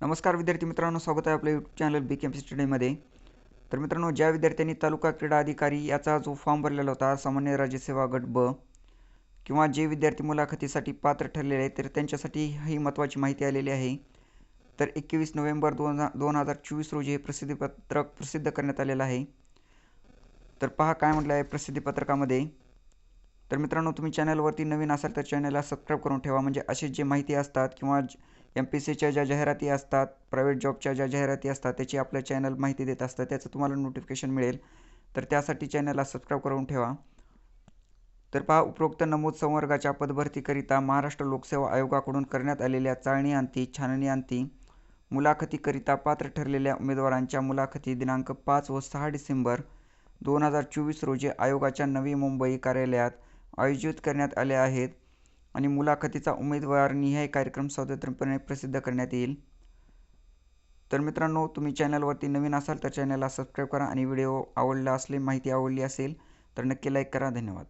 नमस्कार विद्यार्थी मित्रांनो स्वागत आहे आपल्या यूट्यूब चॅनल बी केम स्टडीमध्ये तर मित्रांनो ज्या विद्यार्थ्यांनी तालुका क्रीडा अधिकारी याचा जो फॉर्म भरलेला होता सामान्य राज्यसेवा गट ब किंवा जे विद्यार्थी मुलाखतीसाठी पात्र ठरलेले आहेत तर त्यांच्यासाठी ही महत्त्वाची माहिती आलेली आहे. तर एकवीस नोव्हेंबर दोन दोन हजार चोवीस रोजी हे प्रसिद्धीपत्रक प्रसिद्ध करण्यात आलेलं आहे. तर पहा काय म्हटलं आहे प्रसिद्धीपत्रकामध्ये. तर मित्रांनो तुम्ही चॅनलवरती नवीन असाल तर चॅनलला सबस्क्राईब करून ठेवा. म्हणजे असे जे माहिती असतात किंवा एम पी सीच्या ज्या जाहिराती असतात प्रायव्हेट जॉबच्या ज्या जाहिराती असतात त्याची आपल्या चॅनल माहिती देत असतात त्याचं तुम्हाला नोटिफिकेशन मिळेल. तर त्यासाठी चॅनलला सबस्क्राईब करून ठेवा. तर पहा उपरोक्त नमूद संवर्गाच्या पदभरतीकरिता महाराष्ट्र लोकसेवा आयोगाकडून करण्यात आलेल्या चाळणी अंती छाननी अंती मुलाखतीकरिता पात्र ठरलेल्या उमेदवारांच्या मुलाखती दिनांक पाच व सहा डिसेंबर दोन हजार चोवीस रोजी आयोगाच्या नवी मुंबई कार्यालयात आयोजित करण्यात आल्या आहेत. आणि मुलाखतीचा उमेदवार निहाय कार्यक्रम स्वतंत्रपणे प्रसिद्ध करण्यात येईल. तर मित्रांनो तुम्ही चॅनलवरती नवीन असाल तर चॅनलला सबस्क्राईब करा आणि व्हिडिओ आवडला असले माहिती आवडली असेल तर नक्की लाईक करा. धन्यवाद.